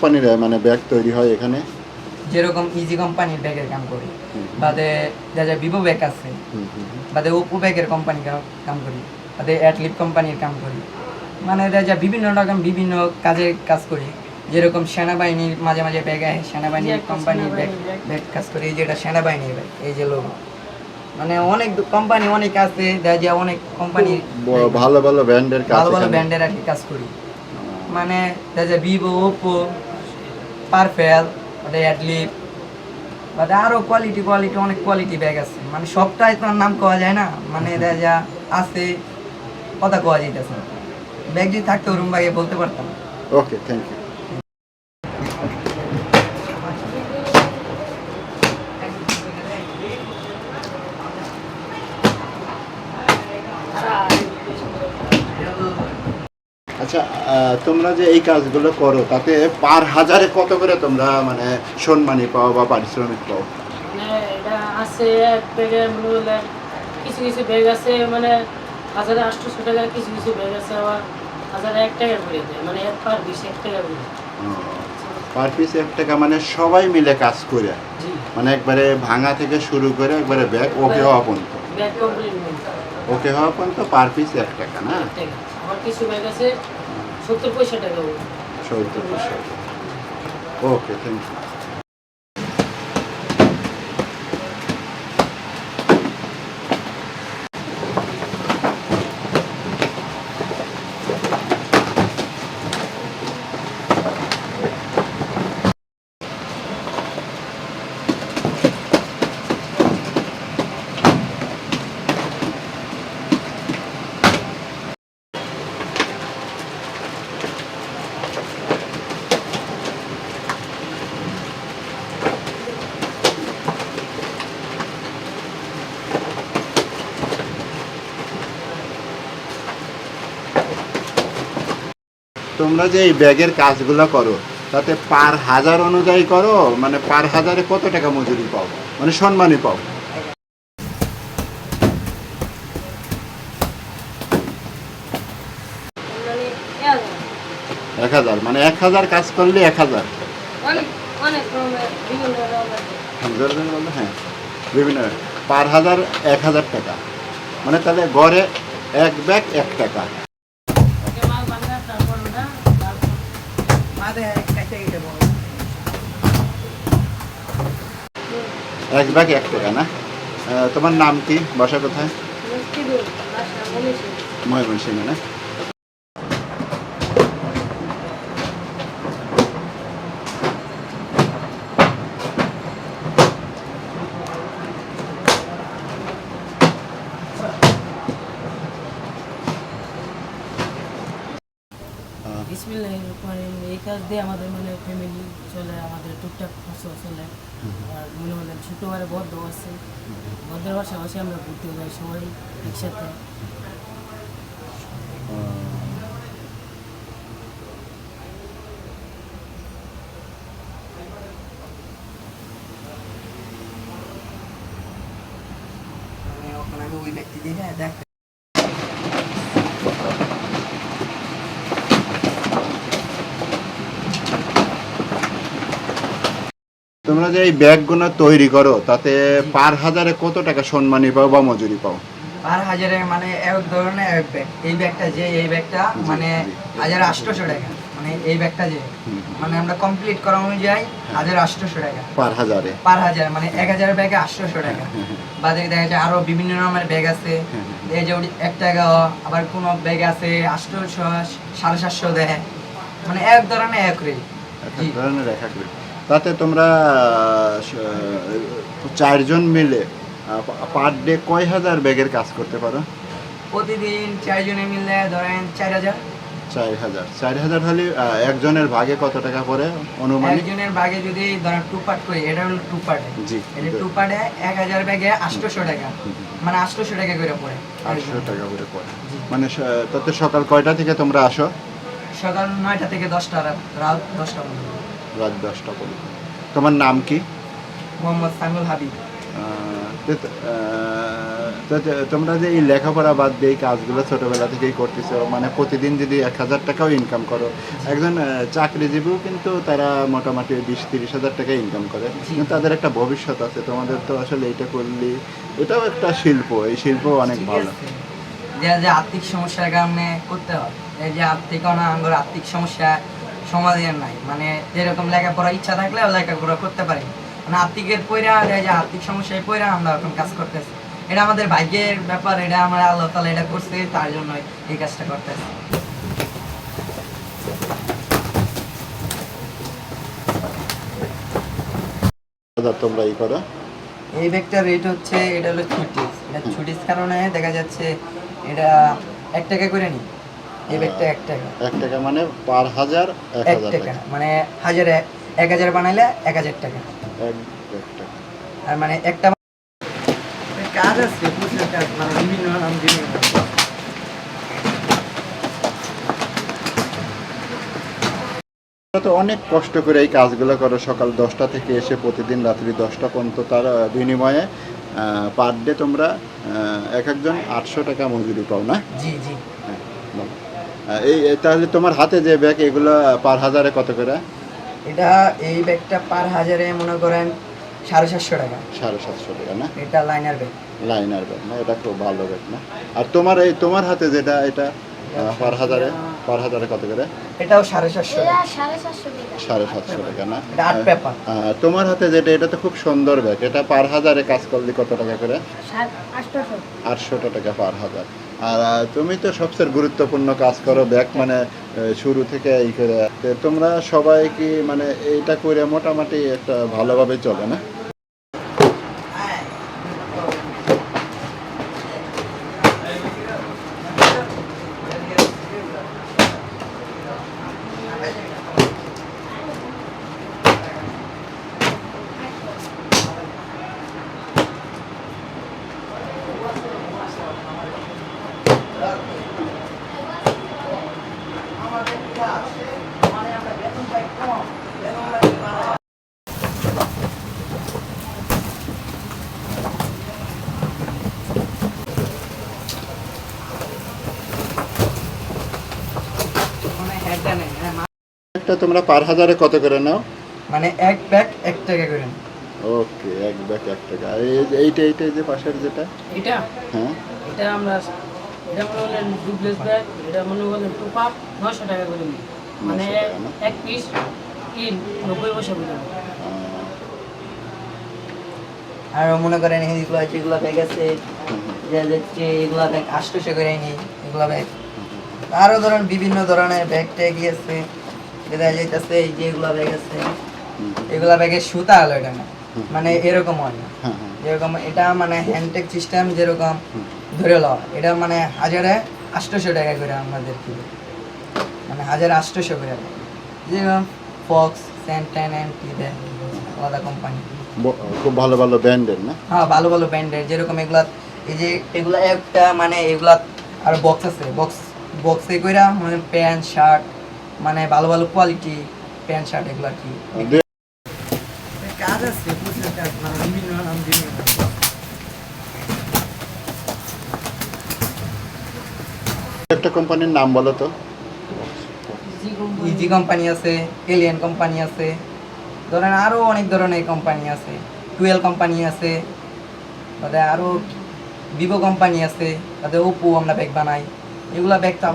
কোম্পানির মানে ব্যাগ তৈরি হয় এখানে? যেরকম ইজি কোম্পানির ব্যাগের কাম করি। বাদে যা যা ভিভো ব্যাগ আছে। বাদে ওপো ব্যাগের কোম্পানি কাম করি। বাদে অ্যাটলিপ কোম্পানির কাম করি। মানে যা যায় বিভিন্ন রকম বিভিন্ন কাজে কাজ করি। যেরকম সেনাবাহিনীর মাঝে মাঝে ব্যাগ আহে সেনাবাহিনীর কোম্পানির ব্যাগ ব্যাগ কাজ করি। এই যেটা সেনাবাহিনীর ব্যাগ এই যে লোক মানে অনেক কোম্পানি অনেক আছে দেখা যায় অনেক কোম্পানি ভালো ভালো ব্র্যান্ডের কাজ ভালো ভালো ব্র্যান্ডের আর কি কাজ করি। মানে দেখা যায় ভিভো ওপো পারফেল বাদে অ্যাডলিপ বাদে আরও কোয়ালিটি কোয়ালিটি অনেক কোয়ালিটি ব্যাগ আছে। মানে সবটাই তো নাম কওয়া যায় না। মানে যা আছে কথা কওয়া যাইতেছে। ব্যাগ যদি থাকতো রুম ব্যাগে বলতে পারতাম। ওকে থ্যাংক ইউ আচ্ছা তোমরা যে এই কাজগুলো করো তাতে পার হাজারে কত করে তোমরা মানে সম্মানী পাও বা পারিশ্রমিক পাও? মানে এটা আছে কিছু কিছু ব্যাগ আছে মানে হাজারে আটশোশো টাকা কিছু কিছু ব্যাগ আছে আবার হাজারে এক টাকা করে দেয় মানে এক পার বিশ এক টাকা করে পার পিস এক টাকা মানে সবাই মিলে কাজ করে। মানে একবারে ভাঙা থেকে শুরু করে একবারে ব্যাগ ওকে হওয়া পর্যন্ত। ওকে হওয়া পর্যন্ত পার পিস এক টাকা না? আবার কিছু ব্যাগ আছে সত্তর পয়সা টাকা সত্তর পয়সা। ওকে থ্যাংক ইউ তোমরা যে এই ব্যাগের কাজগুলো করো, তাতে পার হাজার অনুযায়ী করো মানে পার হাজারে কত টাকা মজুরি পাও? মানে সম্মানই পাও। এক হাজার মানে এক হাজার কাজ করলে এক হাজার। হ্যাঁ বিভিন্ন, পার হাজার এক হাজার টাকা। মানে তাহলে গড়ে এক ব্যাগ এক টাকা। এক ব্যাগ এক টাকা না? তোমার নাম কি? বাসা কোথায়? ময়মনসিংহ না? কাজ দিয়ে আমাদের মানে ফ্যামিলি চলে আমাদের টুকটাক খরচ চলে। আর মনে হলেন ছোটো বারে বদ্ধ আছে। বদ্ধের পাশাপাশি আমরা ঘুরতে যাই সবাই একসাথে। মানে ওখানে আমি ওই ব্যক্তি দিয়ে দেখ তোমরা যে এই ব্যাগগুলো তৈরি করো তাতে পার হাজারে কত টাকা সম্মানী পাও বা মজুরি পাও? পার হাজারে মানে এক ধরনের এক ব্যাগ এই ব্যাগটা যে এই ব্যাগটা মানে হাজার আটশোশো টাকা। মানে এই ব্যাগটা যে মানে আমরা কমপ্লিট করা অনুযায়ী হাজার আটশোশো টাকা। পার হাজারে? পার হাজার মানে এক হাজার ব্যাগে আটশোশো টাকা। বাদে দেখা যায় আরও বিভিন্ন রকমের ব্যাগ আছে। এই যে এক টাকা আবার কোন ব্যাগ আছে আটশোশো সাড়ে সাতশো দেয়। মানে এক ধরনের এক রেট এক ধরনের করে তাতে তোমরা চারজন মিলে পার ডে কয় হাজার ব্যাগের কাজ করতে পারো? প্রতিদিন চারজনে মিলে ধরেন চার হাজার। চার হাজার। চার হাজার হলে একজনের ভাগে কত টাকা পড়ে অনুমানিক? একজনের বাগে যদি ধরেন টু পার্ট করি এটা হলো টু পার্ট জি। এটা টু পার্টে এক হাজার ব্যাগে আটশোশো টাকা। মানে আটশোশো টাকা করে পড়ে। আটশো টাকা করে পড়ে। মানে তাতে সকাল কয়টা থেকে তোমরা আসো? সকাল নয়টা থেকে দশটা রাত রাত দশটা পর্যন্ত। রাত দশটা পর্যন্ত। তোমার নাম কি? মোহাম্মদ সাইমুল হাবিব। তোমরা যে এই লেখাপড়া বাদ দিয়ে কাজগুলো ছোটবেলা থেকেই করতেছো মানে প্রতিদিন যদি এক হাজার টাকাও ইনকাম করো একজন চাকরিজীবীও কিন্তু তারা মোটামুটি বিশ তিরিশ হাজার টাকা ইনকাম করে। কিন্তু তাদের একটা ভবিষ্যৎ আছে তোমাদের তো আসলে এটা করলি এটাও একটা শিল্প এই শিল্প অনেক ভালো। যে যে আর্থিক সমস্যার কারণে করতে হয় এই যে আর্থিক অনাঙ্গর আর্থিক সমস্যা সমাধান নাই। মানে যেরকম লেখাপড়া ইচ্ছা থাকলেও লেখাপড়া করতে পারি। মানে আর্থিকের পয়রা এই যে আর্থিক সমস্যায় পয়রা আমরা এখন কাজ করতেছি। এটা আমাদের ভাগ্যের ব্যাপার এটা আমরা আল্লাহ তালা এটা করছে তার জন্য এই কাজটা করতেছি। তোমরা ই করো। এই ব্যাগটার রেট হচ্ছে এটা হলো ছুটিস এটা ছুটিস কারণে দেখা যাচ্ছে এটা এক টাকা করে নি এই ব্যাগটা এক টাকা। এক টাকা মানে পার হাজার এক এক টাকা টাকা। মানে হাজারে এক হাজার বানাইলে এক হাজার টাকা। এক এক টাকা। আর মানে একটা কাজ আছে প্রচুর কাজ মানে বিভিন্ন নাম বিভিন্ন তো অনেক কষ্ট করে এই কাজগুলো করো সকাল দশটা থেকে এসে প্রতিদিন রাত্রি দশটা পর্যন্ত তার বিনিময়ে পার ডে তোমরা এক একজন আটশো টাকা মজুরি পাও না? জি জি। হ্যাঁ, এই তাহলে তোমার হাতে যে ব্যাগ এগুলো পার হাজারে কত করে? এটা এই ব্যাগটা পার হাজারে মনে করেন সাড়ে সাতশো টাকা। সাড়ে সাতশো টাকা না? এটা লাইনার ব্যাগ লাইনার ব্যাগ না? এটা খুব ভালো ব্যাগ না? আর তোমার এই তোমার হাতে যেটা এটা পার হাজারে পার হাজারে কত করে? এটাও সাড়ে সাতশো সাড়ে সাতশো টাকা। না? এটা পেপার তোমার হাতে যেটা এটা তো খুব সুন্দর ব্যাগ এটা পার হাজারে কাজ করলে কত টাকা করে? আটশো টাকা পার হাজার। আর তুমি তো সবচেয়ে গুরুত্বপূর্ণ কাজ করো ব্যাগ মানে শুরু থেকে এই করে। তোমরা সবাই কি মানে এইটা করে মোটামুটি একটা ভালোভাবে চলে না মানে হেডটা নেই মানে মা- একটা তোমরা পার হাজারে কত করে নাও? মানে এক ব্যাগ এক টাকা করে। ওকে এক ব্যাগ এক টাকা। আর এই- এইটা এইটা এই যে পাশের যেটা? এটা হ্যাঁ। এটা আমরা এটা মনে হলেন ডুপ্লেস ব্যাগ এটা মনে হলেন টুপাপ নশো টাকা করে নিই। মানে 900 টাকা না? এক পিস তিন নব্বই পয়সা করে আর মনে করেন এইগুলো যেগুলো ব্যাগ আছে যাচ্ছে এগুলো ব্যাগ আষ্টশো করে নিই এগুলো ব্যাগ আরও ধরেন বিভিন্ন ধরনের ব্যাগ ট্যাগ আছে। দেখা যাইতেছে এই যে এগুলো ব্যাগ আছে এগুলা ব্যাগের সুতা হলো এটা না। মানে এরকম হয় না। হ্যাঁ হ্যাঁ। যেরকম এটা মানে হ্যান্ডটেক সিস্টেম যেরকম ধরে এটা মানে হাজারে আটশোশো টাকা করে আমাদের কিলো মানে হাজারে আটশোশো করে। যেরকম ফক্স স্যান্টান অ্যান্ড টি দেয় আলাদা কোম্পানি খুব ভালো ভালো ব্র্যান্ডের না? হ্যাঁ ভালো ভালো ব্র্যান্ডের। যেরকম এগুলা এই যে এগুলা একটা মানে এগুলা আর বক্স আছে। বক্স বক্সে কইরা মানে প্যান্ট শার্ট মানে ভালো ভালো কোয়ালিটি প্যান্ট শার্ট এগুলা কি। দু- কাজ আছে প্রচুর কাজ মানে। একটা কোম্পানির নাম বলো তো। কোম্পানি ইজি কোম্পানি আছে এলিয়ান কোম্পানি আছে ধরেন আরও অনেক ধরনের কোম্পানি আছে। টুয়েল কোম্পানি আছে তাদের আরও ভিভো কোম্পানি আছে তাদের ওপো আমরা ব্যাগ বানাই। এগুলা ব্যাগ তো